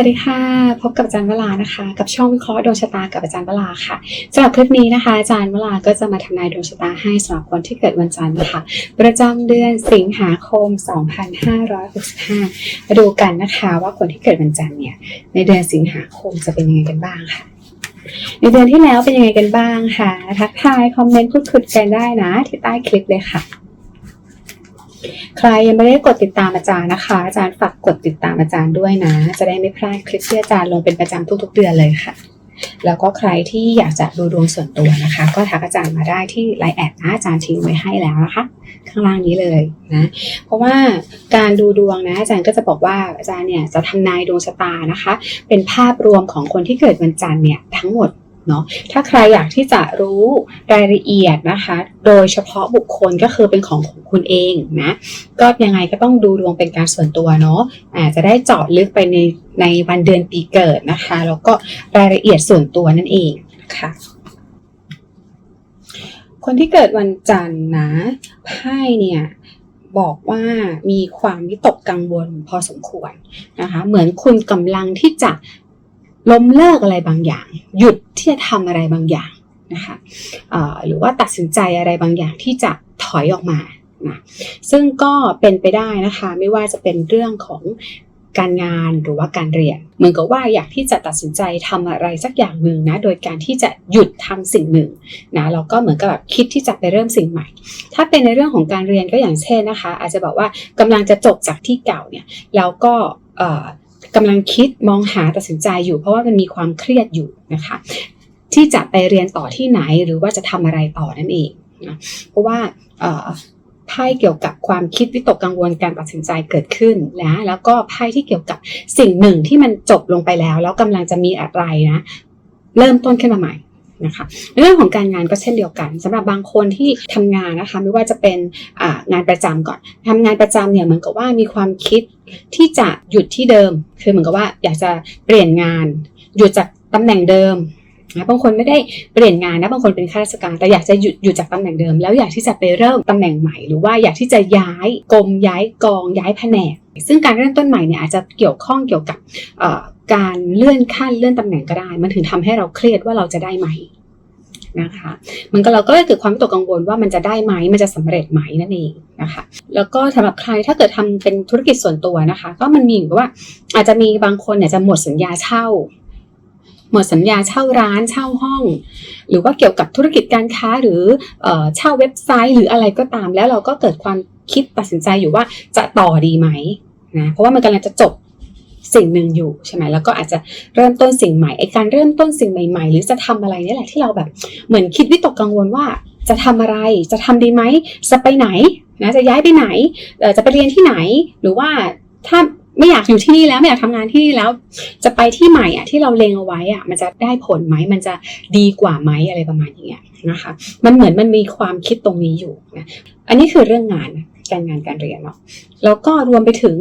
วัสดีค่ะ พบกับอาจารย์เวลานะคะ กับช่องวิเคราะห์ดวงชะตากับอาจารย์เวลาค่ะสำหรับคลิปนี้นะคะ อาจารย์เวลาก็จะมาทำนายดวงชะตาให้สำหรับคนที่เกิดวันจันทร์นะคะประจำเดือนสิงหาคม 2565 มาดูกันนะคะว่าคนที่เกิดวันจันทร์เนี่ยในเดือนสิงหาคมจะเป็นยังไงกันบ้างค่ะในเดือนที่แล้วเป็นยังไงกันบ้างค่ะทักทายคอมเมนต์พูดคุยกันได้นะ ที่ใต้คลิปเลยค่ะ ใครยังไม่ได้กดติดตามอาจารย์นะคะ อาจารย์ฝากกดติดตามอาจารย์ด้วยนะ จะได้ไม่พลาดคลิปที่อาจารย์ลงเป็นประจำทุก ๆ เดือนเลยค่ะ แล้วก็ใครที่อยากจะดูดวงส่วนตัวนะคะ ก็ทักอาจารย์มาได้ที่ไลน์แอดนะอาจารย์ทิ้งไว้ให้แล้วนะคะ ข้างล่างนี้เลยนะ เพราะว่าการดูดวงนะอาจารย์ก็จะบอกว่าอาจารย์เนี่ยจะทำนายดวงชะตานะคะ เป็นภาพรวมของคนที่เกิดวันจันทร์เนี่ยทั้งหมด เนาะถ้าใครอยากที่จะรู้รายละเอียดนะคะ โดยเฉพาะบุคคลก็คือเป็นของของคุณเองนะก็ยังไงก็ต้องดูดวงเป็นการส่วนตัวเนาะอาจจะได้เจาะลึกไปในในวันเดือนปีเกิดนะคะ แล้วก็รายละเอียดส่วนตัวนั่นเองนะคะคนที่เกิดวันจันทร์นะไพ่เนี่ยบอกว่ามีความวิตกกังวลพอสมควรนะคะ เหมือนคุณกำลังที่จะ ล้มเลิกอะไรบางอย่าง หยุดที่จะทำอะไรบางอย่างนะคะหรือว่าตัดสินใจอะไรบางอย่างที่จะถอยออกมานะซึ่งก็เป็นไปได้นะคะไม่ว่าจะเป็นเรื่องของการงานหรือว่าการเรียน เหมือนกับว่าอยากที่จะตัดสินใจทำอะไรสักอย่างหนึ่งนะโดยการที่จะหยุดทำสิ่งหนึ่งนะแล้วก็เหมือนกับแบบคิดที่จะไปเริ่มสิ่งใหม่ ถ้าเป็นในเรื่องของการเรียนก็อย่างเช่นนะคะ อาจจะบอกว่ากำลังจะจบจากที่เก่าเนี่ยแล้วก็ กำลังคิดมองหาตัดสินใจอยู่ เพราะว่ามันมีความเครียดอยู่นะคะ ที่จะไปเรียนต่อที่ไหนหรือว่าจะทำอะไรต่อนั่นเองนะเพราะว่าไพ่เกี่ยวกับความคิดวิตกกังวลการตัดสินใจเกิดขึ้นนะแล้วก็ไพ่ที่เกี่ยวกับสิ่งหนึ่งที่มันจบลงไปแล้ว แล้วกำลังจะมีอะไรนะ เริ่มต้นขึ้นมาใหม่ นะคะในเรื่องของการงานก็เช่นเดียวกันสำหรับบางคนที่ทำงานนะคะไม่ว่าจะเป็นงานประจำก่อนทำงานประจำเนี่ยเหมือนกับว่ามีความคิดที่จะหยุดที่เดิม คือเหมือนกับว่าอยากจะเปลี่ยนงานหยุดจากตำแหน่งเดิมนะบางคนไม่ได้เปลี่ยนงานนะบางคนเป็นข้าราชการ แต่อยากจะหยุดหยุดจากตำแหน่งเดิม แล้วอยากที่จะไปเริ่มตำแหน่งใหม่ หรือว่าอยากที่จะย้ายกรมย้ายกองย้ายแผนก ซึ่งการเริ่มต้นใหม่เนี่ยอาจจะเกี่ยวข้องเกี่ยวกับ การเลื่อนขั้นเลื่อนตำแหน่งก็ได้ มันถึงทำให้เราเครียดว่าเราจะได้ไหมนะคะ มันก็เราก็เลยเกิดความวิตกกังวลว่ามันจะได้ไหมมันจะสำเร็จไหมนั่นเองนะคะ แล้วก็สำหรับใครถ้าเกิดทำเป็นธุรกิจส่วนตัวนะคะ ก็มันมีอยู่ว่า อาจจะมีบางคนเนี่ยจะหมดสัญญาเช่า หมดสัญญาเช่าร้านเช่าห้อง หรือว่าเกี่ยวกับธุรกิจการค้าหรือเออเช่าเว็บไซต์หรืออะไรก็ตาม แล้วเราก็เกิดความคิดตัดสินใจอยู่ว่าจะต่อดีไหมนะเพราะว่ามันกำลังจะจบ สิ่งหนึ่งอยู่ใช่ไหมแล้วก็อาจจะเริ่มต้นสิ่งใหม่ไอการเริ่มต้นสิ่งใหม่ ๆ หรือจะทำอะไรนี่แหละที่เราแบบเหมือนคิดวิตกกังวลว่าจะทำอะไร จะทำดีไหม จะไปไหนนะจะย้ายไปไหน จะไปเรียนที่ไหน หรือว่าถ้าไม่อยากอยู่ที่นี่แล้วไม่อยากทำงานที่นี่แล้ว จะไปที่ใหม่อะที่เราเลงเอาไว้อะมันจะได้ผลไหมมันจะดีกว่าไหมอะไรประมาณอย่างเงี้ยนะคะ มันเหมือนมันมีความคิดตรงนี้อยู่นะอันนี้คือเรื่องงานการงานการเรียนเนาะแล้วก็รวมไปถึง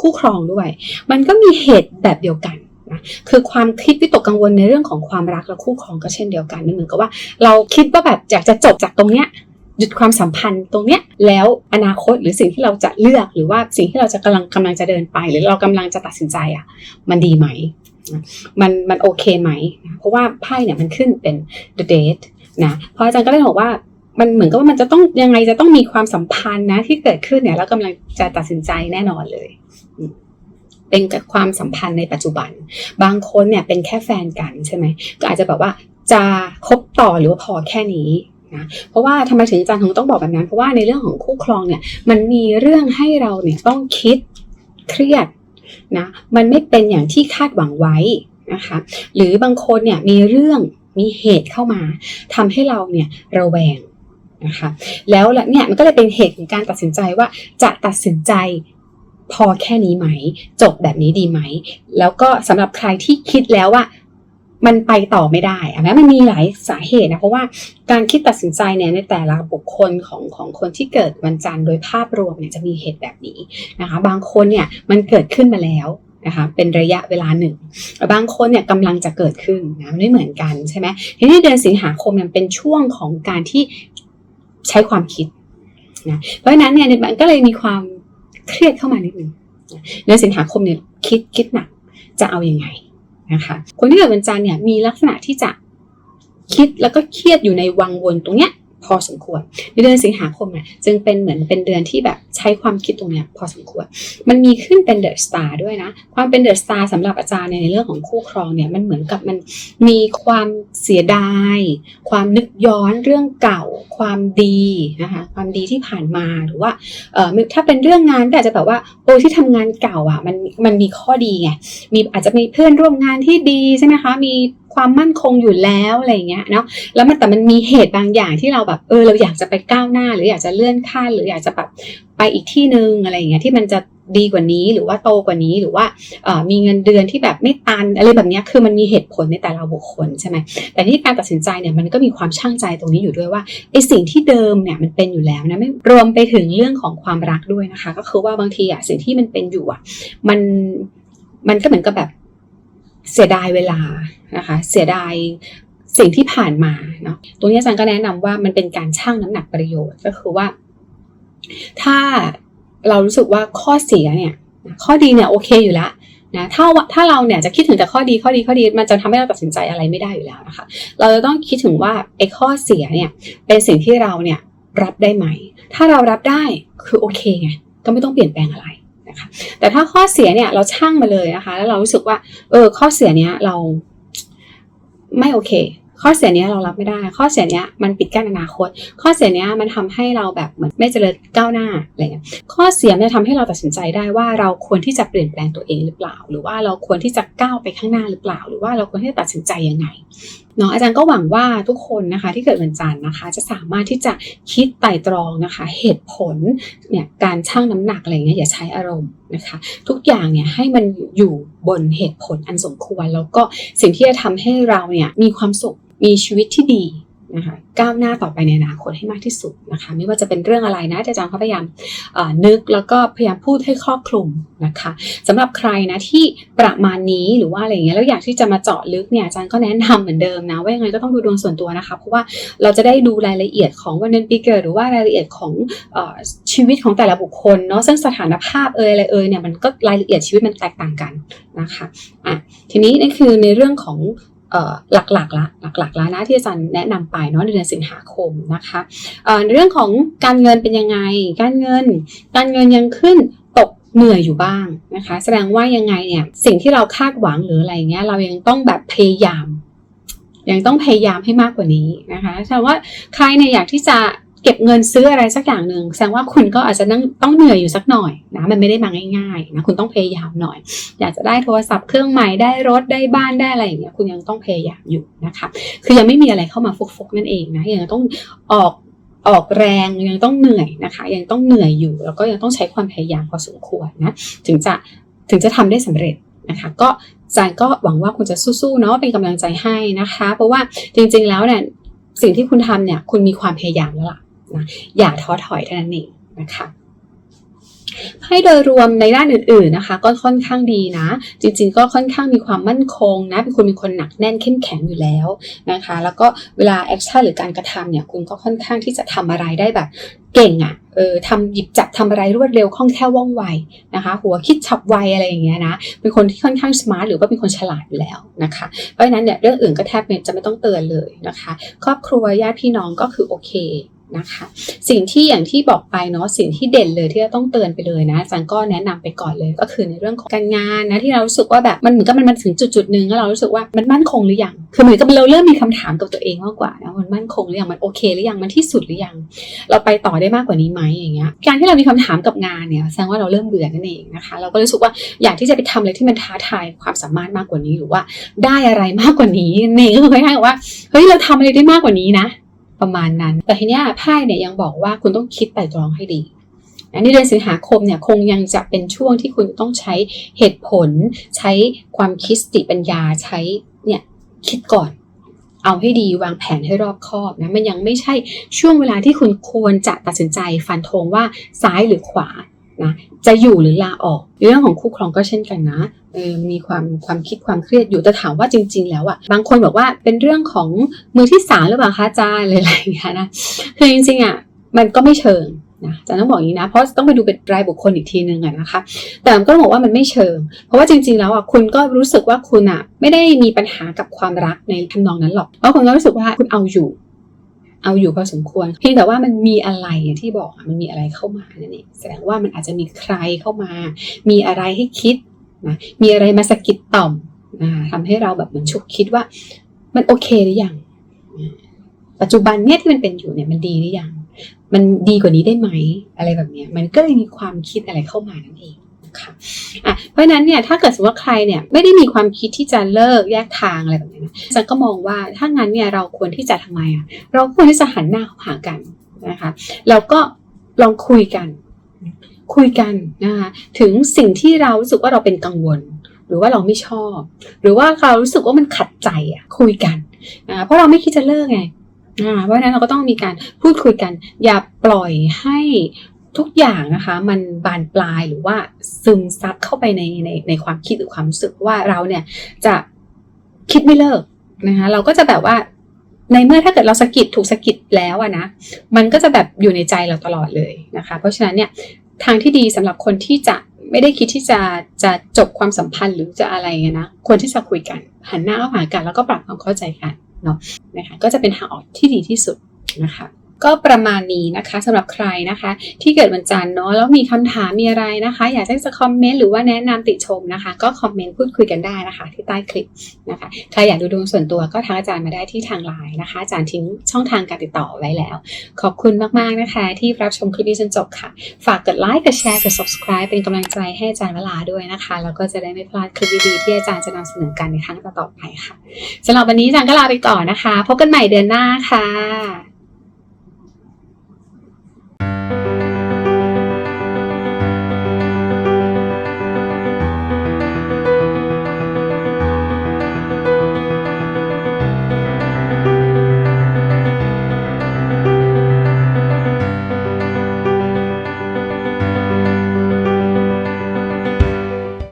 คู่ครองด้วย มันก็มีเหตุแบบเดียวกันนะคือความคิดวิตกกังวลในเรื่องของความรักและคู่ครองก็เช่นเดียวกันมันเหมือนกับว่า เราคิดว่าแบบอยากจะจบจากตรงเนี้ยหยุดความสัมพันธ์ตรงเนี้ยแล้วอนาคตหรือสิ่งที่เราจะเลือกหรือว่าสิ่งที่เราจะกำลังกำลังจะเดินไป หรือเรากำลังจะตัดสินใจอะมันดีไหมมันมันโอเคไหม เพราะว่าไพ่เนี่ยมันขึ้นเป็น the date นะเพราะอาจารย์ก็เลยบอกว่า มันเหมือนกับว่ามันจะต้องยังไงจะต้องมีความสัมพันธ์นะ ที่เกิดขึ้นเนี่ยแล้วกำลังจะตัดสินใจแน่นอนเลยอืมเป็นกับความสัมพันธ์ในปัจจุบัน บางคนเนี่ยเป็นแค่แฟนกันใช่ไหมก็อาจจะแบบว่าจะคบต่อหรือว่าพอแค่นี้นะเพราะว่าทำไมถึงอาจารย์ถึงต้องบอกแบบนั้น เพราะว่าในเรื่องของคู่ครองเนี่ย มันมีเรื่องให้เราเนี่ยต้องคิดเครียดนะมันไม่เป็นอย่างที่คาดหวังไว้นะคะหรือบางคนเนี่ยมีเรื่องมีเหตุเข้ามาทำให้เราเนี่ยระแวง นะคะแล้วเนี่ยมันก็เลยเป็นเหตุของการตัดสินใจว่าจะตัดสินใจพอแค่นี้ไหม จบแบบนี้ดีไหม แล้วก็สำหรับใครที่คิดแล้วว่ามันไปต่อไม่ได้อะนะมันมีหลายสาเหตุนะเพราะว่าการคิดตัดสินใจเนี่ยในแต่ละบุคคลของของคนที่เกิดวันจันทร์โดยภาพรวมเนี่ยจะมีเหตุแบบนี้นะคะบางคนเนี่ยมันเกิดขึ้นมาแล้วนะคะเป็นระยะเวลาหนึ่ง บางคนเนี่ยกำลังจะเกิดขึ้นนะไม่เหมือนกันใช่ไหมทีนี้เดือนสิงหาคมเนี่ยเป็นช่วงของการที่ ใช้ความคิดนะเพราะฉะนั้นเนี่ยมันก็เลยมีความเครียดเข้ามานิดนึงเดือนสิงหาคมเนี่ยคิดคิดหนักจะเอาอยัางไงนะคะคนที่เกิดวันจันทร์เนี่ยมีลักษณะที่จะคิดแล้วก็เครียดอยู่ในวังวนตรงเนี้ย พอสมควร ในเดือนสิงหาคมเนี่ยจึงเป็นเหมือนเป็นเดือนที่แบบใช้ความคิดตรงเนี้ยพอสมควร มันมีขึ้นเป็นเดอะสตาร์ด้วยนะ ความเป็นเดอะสตาร์สำหรับอาจารย์ในเรื่องของคู่ครองเนี่ยมันเหมือนกับมันมีความเสียดาย ความนึกย้อนเรื่องเก่า ความดีนะคะความดีที่ผ่านมาหรือว่าเออถ้าเป็นเรื่องงานก็อาจจะแบบว่าโอ้ที่ทำงานเก่าอะมันมันมีข้อดีไงมีอาจจะมีเพื่อนร่วมงานที่ดีใช่ไหมคะมี ความมั่นคงอยู่แล้วอะไรเงี้ยเนาะแล้วมันแต่มันมีเหตุบางอย่างที่เราแบบเออเราอยากจะไปก้าวหน้า หรืออยากจะเลื่อนขั้นหรืออยากจะแบบไปอีกที่หนึ่งอะไรเงี้ยที่มันจะดีกว่านี้หรือว่าโตกว่านี้หรือว่ามีเงินเดือนที่แบบไม่ตันอะไรแบบนี้คือมันมีเหตุผลในแต่ละบุคคลใช่ไหมแต่ที่การตัดสินใจเนี่ยมันก็มีความช่างใจตรงนี้อยู่ด้วยว่าไอสิ่งที่เดิมเนี่ยมันเป็นอยู่แล้วนะไม่รวมไปถึงเรื่องของความรักด้วยนะคะ ก็คือว่าบางทีอะสิ่งที่มันเป็นอยู่อะมันมันก็เหมือนกับแบบ เสียดายเวลานะคะเสียดายสิ่งที่ผ่านมาเนาะตรงนี้อาจารย์ก็แนะนำว่ามันเป็นการชั่งน้ำหนักประโยชน์ก็คือว่า ถ้าเรารู้สึกว่าข้อเสียเนี่ยข้อดีเนี่ยโอเคอยู่แล้วนะถ้าถ้าเราเนี่ยจะคิดถึงแต่ข้อดีข้อดีข้อดีมันจะทำให้เราตัดสินใจอะไรไม่ได้อยู่แล้วนะคะ เราจะต้องคิดถึงว่าไอ้ข้อเสียเนี่ยเป็นสิ่งที่เราเนี่ยรับได้ไหม ถ้าเรารับได้คือโอเคไงก็ไม่ต้องเปลี่ยนแปลงอะไร นะคะแต่ถ้าข้อเสียเนี่ยเราช่างมาเลยนะคะ แล้วเรารู้สึกว่าเออข้อเสียเนี้ยเราไม่โอเค ข้อเสียเนี้ยเรารับไม่ได้ ข้อเสียเนี้ยมันปิดกั้นอนาคต ข้อเสียเนี้ยมันทำให้เราแบบเหมือนไม่เจริญก้าวหน้าอะไรเงี้ยข้อเสียมันทำให้เราตัดสินใจได้ว่าเราควรที่จะเปลี่ยนแปลงตัวเองหรือเปล่า หรือว่าเราควรที่จะก้าวไปข้างหน้าหรือเปล่า หรือว่าเราควรที่จะตัดสินใจยังไง เนาะอาจารย์ก็หวังว่าทุกคนนะคะที่เกิดวันจันทร์นะคะ จะสามารถที่จะคิดไต่ตรองนะคะ เหตุผลเนี่ยการชั่งน้ำหนักอะไรเงี้ยอย่าใช้อารมณ์นะคะ ทุกอย่างเนี่ยให้มันอยู่บนเหตุผลอันสมควร แล้วก็สิ่งที่จะทำให้เราเนี่ยมีความสุขมีชีวิตที่ดี นะคะก้าวหน้าต่อไปในอนาคตให้มากที่สุดนะคะไม่ว่าจะเป็นเรื่องอะไรนะอาจารย์เขาพยายามนึกแล้วก็พยายามพูดให้ครอบคลุมนะคะสำหรับใครนะที่ประมาณนี้หรือว่าอะไรเงี้ยแล้วอยากที่จะมาเจาะลึกเนี่ยอาจารย์ก็แนะนำเหมือนเดิมนะว่ายังไงก็ต้องดูดวงส่วนตัวนะคะเพราะว่าเราจะได้ดูรายละเอียดของวันเดือนปีเกิดหรือว่ารายละเอียดของอชีวิตของแต่ละบุคคลเนาะซึ่งสถานภาพเอ่ยอะไรเอ่ยเนี่ยมันก็รายละเอียดชีวิตมันแตกต่างกันนะคะอะทีนี้นั่นคือในเรื่องของ หลักๆละหลักๆแล้วนะที่อาจารย์แนะนำไปเนาะในเดือนสิงหาคมนะคะในเรื่องของการเงินเป็นยังไง การเงิน การเงินยังขึ้นตกเหนื่อยอยู่บ้างนะคะ แสดงว่ายังไงเนี่ยสิ่งที่เราคาดหวังหรืออะไรเงี้ยเรายังต้องแบบพยายามยังต้องพยายามให้มากกว่านี้นะคะแสดงว่าใครเนี่ยอยากที่จะ เก็บเงินซื้ออะไรสักอย่างหนึ่งแสดงว่าคุณก็อาจจะต้องต้องเหนื่อยอยู่สักหน่อยนะมันไม่ได้มาง่ายๆนะคุณต้องพยายามหน่อย อยากจะได้โทรศัพท์เครื่องใหม่ได้รถได้บ้านได้อะไรอย่างเงี้ยคุณยังต้องพยายามอยู่นะคะคือยังไม่มีอะไรเข้ามาฟุกๆนั่นเองนะยังต้องออกออกแรงยังต้องเหนื่อยนะคะ ยังต้องเหนื่อยอยู่ แล้วก็ยังต้องใช้ความพยายามพอสมควรนะถึงจะถึงจะทำได้สำเร็จนะคะก็ใจก็หวังว่าคุณจะสู้ๆเนาะเป็นกำลังใจให้นะคะ เพราะว่าจริงๆแล้วเนี่ยสิ่งที่คุณทำเนี่ยคุณมีความพยายามแล้วล่ะ นะอย่าท้อถอยเท่านั้นเองนะคะให้โดยรวมในด้านอื่นๆนะคะ ก็ค่อนข้างดีนะ จริงๆ ก็ค่อนข้างมีความมั่นคงนะเป็นคนมีคนหนักแน่นเข้มแข็งอยู่แล้วนะคะ แล้วก็เวลาแอคชั่นหรือการกระทำเนี่ยคุณก็ค่อนข้างที่จะทำอะไรได้แบบเก่งอะ่ะเออทำหยิบจับทำอะไรรวดเร็วคล่องแคล่วว่องไวนะคะ หัวคิดฉับไวอะไรอย่างเงี้ยนะเป็นคนที่ค่อนข้างสมาร์ทหรือว่าเป็นคนฉลาดอยู่แล้วนะคะเพราะฉะนั้นเนี่ยเรื่องอื่นก็แทบจะไม่ต้องเตือนเลยนะคะ ครอบครัวญาติพี่น้องก็คือโอเค นะคะสิ่งที่อย่างที่บอกไปเนาะสิ่งที่เด่นเลยที่จะต้องเตือนไปเลยนะอาจารย์ก็แนะนำไปก่อนเลยก็คือในเรื่องของการงานนะที่เรารู้สึกว่าแบบมันเหมือนกับมันมาถึงจุดจุดหนึ่งแล้วเรารู้สึกว่ามันมั่นคงหรือยังคือเหมือนกับเราเริ่มมีคำถามกับตัวเองมากกว่านะมันมั่นคงหรือยังมันโอเคหรือยังมันที่สุดหรือยัง เราไปต่อได้มากกว่านี้ไหมอย่างเงี้ยการที่เรามีคำถามกับงานเนี่ยแสดงว่าเราเริ่มเบื่อนั่นเองนะคะเราก็รู้สึกว่าอยากที่จะไปทำอะไรที่มันท้าทายความสามารถมากกว่านี้หรือว่า ได้อะไรมากกว่านี้นี่ก็คือคล้ายๆกับว่าเฮ้ยเราทำอะไรได้มากกว่านี้นะ ประมาณนั้น แต่ทีนี้ไพ่เนี่ยยังบอกว่าคุณต้องคิดไต่ตรองให้ดีอันนี้เดือนสิงหาคมเนี่ยคงยังจะเป็นช่วงที่คุณต้องใช้เหตุผล ใช้ความคิดสติปัญญาใช้เนี่ยคิดก่อน เอาให้ดีวางแผนให้รอบคอบนะมันยังไม่ใช่ช่วงเวลาที่คุณควรจะตัดสินใจฟันธงว่าซ้ายหรือขวา นะจะอยู่หรือลาออกเรื่องของคู่ครองก็เช่นกันนะเออมีความความคิดความเครียดอยู่แต่ถามว่าจริง ๆ แล้วอะบางคนบอกว่าเป็นเรื่องของมือที่สามหรือเปล่าคะอาจารย์อะไรอย่างเงี้ยนะคือจริงๆอะมันก็ไม่เชิงนะจารย์ต้องบอกอย่างนี้นะ เพราะต้องไปดูเป็นรายบุคคลอีกทีนึงอะนะคะ แต่ก็ต้องบอกว่ามันไม่เชิง เพราะว่าจริง ๆ แล้วอะคุณก็รู้สึกว่าคุณอะไม่ได้มีปัญหากับความรักในทำนองนั้นหรอก เพราะคุณก็รู้สึกว่าคุณเอาอยู่ เอาอยู่พอสมควร เพียงแต่ว่ามันมีอะไรที่บอกมันมีอะไรเข้ามานั่นเองแสดงว่ามันอาจจะมีใครเข้ามา มีอะไรให้คิดนะมีอะไรมาสะกิดต่อมนะคะทำให้เราแบบเหมือนฉุกคิดว่า มันโอเคหรือยังปัจจุบันเนี่ยที่มันเป็นอยู่เนี่ยมันดีหรือยังมันดีกว่านี้ได้ไหมอะไรแบบเนี้ยมันก็เลยมีความคิดอะไรเข้ามานั่นเอง คะอะเพราะฉะนั้นเนี่ยถ้าเกิดสมมติว่าใครเนี่ยไม่ได้มีความคิดที่จะเลิกแยกทางอะไรแบบนี้นะจันก็มองว่าถ้างั้นเนี่ยเราควรที่จะทำไมอะเราควรที่จะหันหน้าเข้าหากันนะคะแล้วก็ลองคุยกันคุยกันนะคะถึงสิ่งที่เรารู้สึกว่าเราเป็นกังวล หรือว่าเราไม่ชอบ หรือว่าเรารู้สึกว่ามันขัดใจอะคุยกันนะเพราะเราไม่คิดจะเลิกไงเพราะฉะนั้นเราก็ต้องมีการพูดคุยกัน อย่าปล่อยให้ ทุกอย่างนะคะมันบานปลายหรือว่าซึมซับเข้าไปในในในความคิดหรือความรู้สึกว่าเราเนี่ยจะคิดไม่เลิกนะคะเราก็จะแบบว่าในเมื่อถ้าเกิดเราสะกิดถูกสะกิดแล้วอะนะมันก็จะแบบอยู่ในใจเราตลอดเลยนะคะ เพราะฉะนั้นเนี่ยทางที่ดีสำหรับคนที่จะไม่ได้คิดที่จะจะจบความสัมพันธ์หรือจะอะไรนะควรที่จะคุยกันหันหน้าเข้าหากันแล้วก็ปรับความเข้าใจกันเนาะนะคะก็จะเป็นทางออกที่ดีที่สุดนะคะ ก็ประมาณนี้นะคะสำหรับใครนะคะ ที่เกิดวันจันทร์เนาะแล้วมีคำถามมีอะไรนะคะ อยากจะคอมเมนต์หรือว่าแนะนำติชมนะคะ ก็คอมเมนต์พูดคุยกันได้นะคะ ที่ใต้คลิปนะคะใครอยากดูดวงส่วนตัวก็ทักอาจารย์มาได้ที่ทางไลน์นะคะ อาจารย์ทิ้งช่องทางการติดต่อไว้แล้ว ขอบคุณมากๆนะคะ ที่รับชมคลิปนี้จนจบค่ะ ฝากกดไลค์กดแชร์กด subscribe เป็นกำลังใจให้อาจารย์เวลาด้วยนะคะแล้วก็จะได้ไม่พลาดคลิปดีๆที่อาจารย์จะนำเสนอกันในครั้งต่อๆไปค่ะสำหรับวันนี้อาจารย์ก็ลาไปก่อนนะคะ พบกันใหม่เดือนหน้าค่ะ